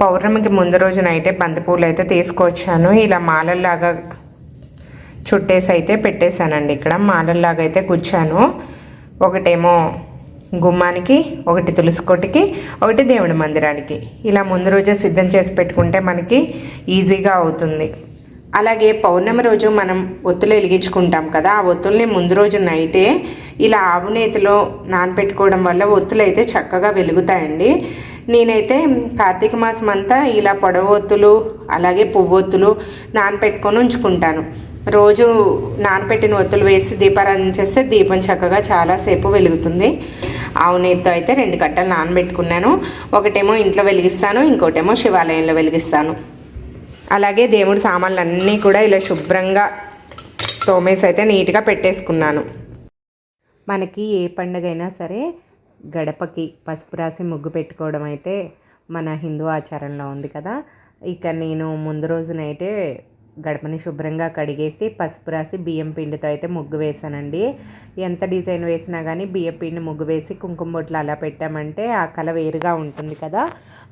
పౌర్ణమికి ముందు రోజునైతే బంతిపూలు అయితే తీసుకొచ్చాను. ఇలా మాలల్లాగా చుట్టేసి అయితే పెట్టేశానండి ఇక్కడ. మాలల్లాగా అయితే కూర్చాను ఒకటేమో గుమ్మానికి ఒకటి తులసి ఒకటి దేవుడి మందిరానికి. ఇలా ముందు రోజే సిద్ధం చేసి పెట్టుకుంటే మనకి ఈజీగా అవుతుంది. అలాగే పౌర్ణమి రోజు మనం ఒత్తులు వెలిగించుకుంటాం కదా. ఆ ఒత్తుల్ని ముందు రోజు నైటే ఇలా ఆవు నేతిలో నానపెట్టుకోవడం వల్ల ఒత్తులు అయితే చక్కగా వెలుగుతాయండి. నేనైతే కార్తీక మాసం అంతా ఇలా పొడవొత్తులు అలాగే పువ్వొత్తులు నానపెట్టుకొని ఉంచుకుంటాను. రోజు నానపెట్టిన ఒత్తులు వేసి దీపారాధన చేస్తే దీపం చక్కగా చాలాసేపు వెలుగుతుంది. ఆవు అయితే రెండు కట్టలు నానబెట్టుకున్నాను. ఒకటేమో ఇంట్లో వెలిగిస్తాను ఇంకోటేమో శివాలయంలో వెలిగిస్తాను. అలాగే దేవుడి సామాన్లు అన్నీ కూడా ఇలా శుభ్రంగా తోమేసి అయితే నీట్గా పెట్టేసుకున్నాను. మనకి ఏ పండుగైనా అయినా సరే గడపకి పసుపు రాసి ముగ్గు పెట్టుకోవడం అయితే మన హిందూ ఆచారంలో ఉంది కదా. ఇక నేను ముందు రోజునైతే గడపని శుభ్రంగా కడిగేసి పసుపు రాసి బియ్యం పిండితో అయితే ముగ్గు వేసానండి ఎంత డిజైన్ వేసినా కానీ బియ్యం పిండి ముగ్గు వేసి కుంకుమ బొట్లు అలా పెట్టామంటే ఆ కళ వేరుగా ఉంటుంది కదా.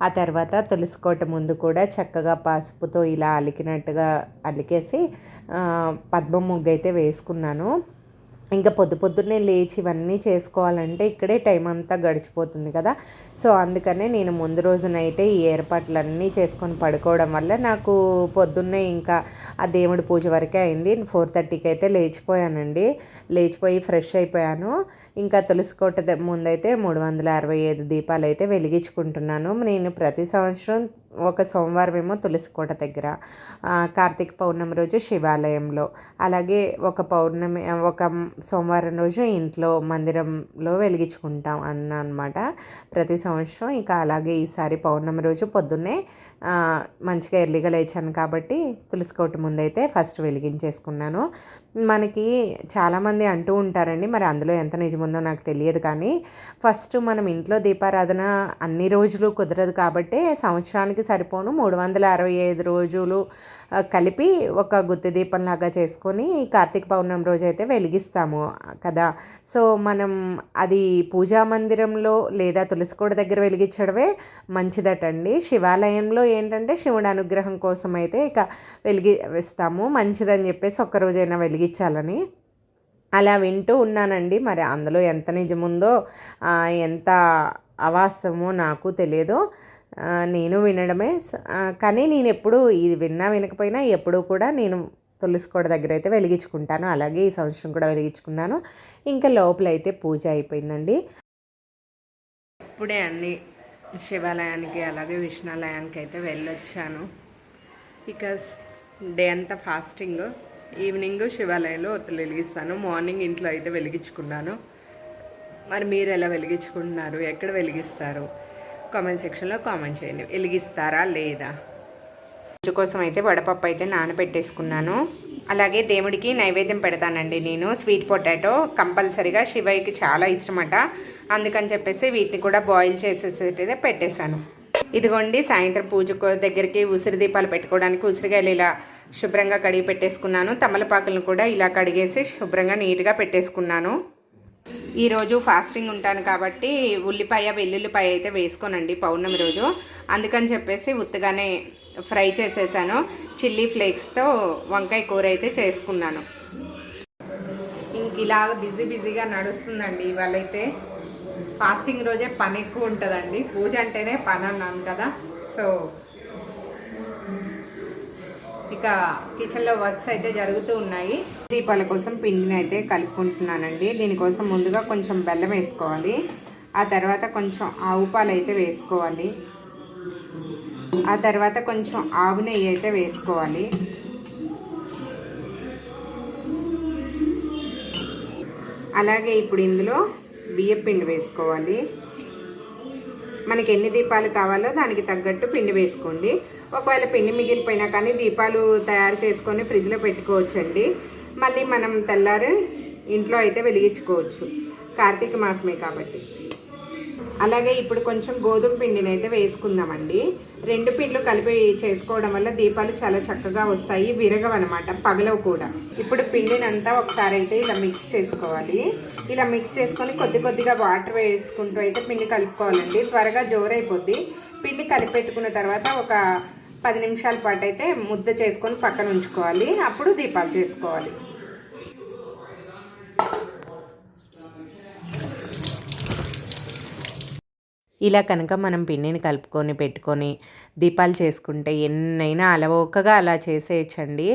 ఆ తర్వాత తులసికోట ముందు కూడా చక్కగా పసుపుతో ఇలా అలికినట్టుగా అలికేసి పద్మ పద్మం ముగ్గు అయితే వేసుకున్నాను. ఇంకా పొద్దు పొద్దున్నే లేచి ఇవన్నీ చేసుకోవాలంటే ఇక్కడే టైం అంతా గడిచిపోతుంది కదా. సో అందుకనే నేను ముందు రోజు నైటే ఈ ఏర్పాట్లన్నీ చేసుకొని పడుకోవడం వల్ల నాకు పొద్దున్నే ఇంకా ఆ దేవుడి పూజ వరకే అయింది. ఫోర్ థర్టీకి అయితే లేచిపోయానండి. లేచిపోయి ఫ్రెష్ అయిపోయాను. ఇంకా తులసికోట ముందైతే మూడు వందల అరవై ఐదు దీపాలు అయితే వెలిగించుకుంటున్నాను. నేను ప్రతి సంవత్సరం ఒక సోమవారం ఏమో తులసికోట దగ్గర కార్తీక పౌర్ణమి రోజు శివాలయంలో. అలాగే ఒక పౌర్ణమి ఒక సోమవారం రోజు ఇంట్లో మందిరంలో వెలిగించుకుంటాం అన్న అనమాట ప్రతి సంవత్సరం ఇంకా అలాగే ఈసారి పౌర్ణమి రోజు పొద్దున్నే మంచిగా ఎర్లీగా లేచాను కాబట్టి తులసికోట ముందైతే ఫస్ట్ వెలిగించేసుకున్నాను. మనకి చాలామంది అంటూ ఉంటారండి మరి అందులో ఎంత నిజముందో నాకు తెలియదు కానీ ఫస్ట్ మనం ఇంట్లో దీపారాధన అన్ని రోజులు కుదరదు కాబట్టి సంవత్సరానికి సరిపోను. మూడు వందల అరవై ఐదు రోజులు కలిపి ఒక గుత్తి దీపంలాగా చేసుకొని కార్తీక పౌర్ణమి రోజు అయితే వెలిగిస్తాము కదా. సో మనం అది పూజా మందిరంలో లేదా తులసికోట దగ్గర వెలిగించడమే మంచిదటండి. శివాలయంలో ఏంటంటే శివుడి అనుగ్రహం కోసం అయితే ఇక వెలిగిస్తాము మంచిదని చెప్పేసి ఒక్క రోజైనా వెలిగించాలని అలా వింటూ ఉన్నానండి. మరి అందులో ఎంత నిజముందో ఎంత అవాస్తవమో నాకు తెలియదు. నేను వినడమే కానీ నేను ఎప్పుడు ఇది విన్నా వినకపోయినా ఎప్పుడూ కూడా నేను తులసికోట దగ్గర అయితే వెలిగించుకుంటాను. అలాగే ఈ సంవత్సరం కూడా వెలిగించుకున్నాను. ఇంకా లోపల అయితే పూజ అయిపోయిందండి. ఇప్పుడే అన్ని శివాలయానికి అలాగే విష్ణాలయానికి అయితే వెళ్ళొచ్చాను. బికాస్ డే అంతా ఫాస్టింగ్. ఈవినింగ్ శివాలయంలో ఒత్తులు వెలిగిస్తాను. మార్నింగ్ ఇంట్లో అయితే వెలిగించుకున్నాను. మరి మీరు ఎలా వెలిగించుకుంటున్నారు? ఎక్కడ వెలిగిస్తారు? కామెంట్ సెక్షన్లో కామెంట్ చేయండి. వెలిగిస్తారా లేదా? పూజ కోసం అయితే వడపప్పు అయితే నానబెట్టేసుకున్నాను. అలాగే దేవుడికి నైవేద్యం పెడతానండి నేను. స్వీట్ పొటాటో కంపల్సరీగా శివయ్యకి చాలా ఇష్టమట. అందుకని చెప్పేసి వీటిని కూడా బాయిల్ చేసేసేటైతే పెట్టేశాను. ఇదిగోండి సాయంత్రం పూజ దగ్గరికి ఉసిరి దీపాలు పెట్టుకోవడానికి ఉసిరికాయలు ఇలా శుభ్రంగా కడిగి పెట్టేసుకున్నాను. తమలపాకులను కూడా ఇలా కడిగేసి శుభ్రంగా నీట్గా పెట్టేసుకున్నాను. ఈరోజు ఫాస్టింగ్ ఉంటాను కాబట్టి ఉల్లిపాయ వెల్లుల్లిపాయ అయితే వేసుకోనండి పౌర్ణమి రోజు. అందుకని చెప్పేసి ఉత్తగానే ఫ్రై చేసేసాను. చిల్లీ ఫ్లేక్స్తో వంకాయ కూర అయితే చేసుకున్నాను. ఇంక ఇలాగ బిజీ బిజీగా నడుస్తుందండి ఇవాళైతే. ఫాస్టింగ్ రోజే పని ఎక్కువ ఉంటుందండి. పూజ అంటేనే పని అన్నాను కదా. సో ఇక కిచెన్లో వర్క్స్ అయితే జరుగుతూ ఉన్నాయి. దీపాల కోసం పిండిని అయితే కలుపుకుంటున్నానండి. దీనికోసం ముందుగా కొంచెం బెల్లం వేసుకోవాలి. ఆ తర్వాత కొంచెం ఆవు పాలు అయితే వేసుకోవాలి. ఆ తర్వాత కొంచెం ఆవు నెయ్యి అయితే వేసుకోవాలి. అలాగే ఇప్పుడు ఇందులో బియ్యపిండి వేసుకోవాలి. మనకి ఎన్ని దీపాలు కావాలో దానికి తగ్గట్టు పిండి వేసుకోండి. ఒకవేళ పిండి మిగిలిపోయినా కానీ దీపాలు తయారు చేసుకొని ఫ్రిడ్జ్లో పెట్టుకోవచ్చండి. మళ్ళీ మనం తెల్లారి ఇంట్లో అయితే వెలిగించుకోవచ్చు. కార్తీక మాసమే కాబట్టి. అలాగే ఇప్పుడు కొంచెం గోధుమ పిండిని అయితే వేసుకుందామండి. రెండు పిండ్లు కలిపి చేసుకోవడం వల్ల దీపాలు చాలా చక్కగా వస్తాయి. విరగవన్నమాట పగలవు కూడా. ఇప్పుడు పిండినంతా ఒకసారి అయితే ఇలా మిక్స్ చేసుకోవాలి. ఇలా మిక్స్ చేసుకొని కొద్ది కొద్దిగా వాటర్ వేసుకుంటూ అయితే పిండి కలుపుకోవాలండి. త్వరగా జోరైపోద్ది. పిండి కలిపెట్టుకున్న తర్వాత ఒక పది నిమిషాల పాటు అయితే ముద్ద చేసుకొని పక్కన ఉంచుకోవాలి. అప్పుడు దీపాలు చేసుకోవాలి. ఇలా కనుక మనం పిండిని కలుపుకొని పెట్టుకొని దీపాలు చేసుకుంటే ఎన్నైనా అలవోకగా అలా చేసేయచ్చండి.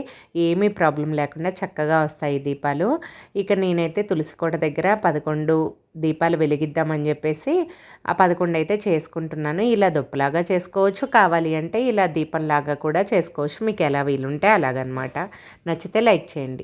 ఏమీ ప్రాబ్లం లేకుండా చక్కగా వస్తాయి దీపాలు. ఇక నేనైతే తులసి కోట దగ్గర పదకొండు దీపాలు వెలిగిద్దామని చెప్పేసి ఆ పదకొండు అయితే చేసుకుంటున్నాను. ఇలా దుప్పలాగా చేసుకోవచ్చు. కావాలి అంటే ఇలా దీపంలాగా కూడా చేసుకోవచ్చు. మీకు ఎలా వీలుంటే అలాగనమాట. నచ్చితే లైక్ చేయండి.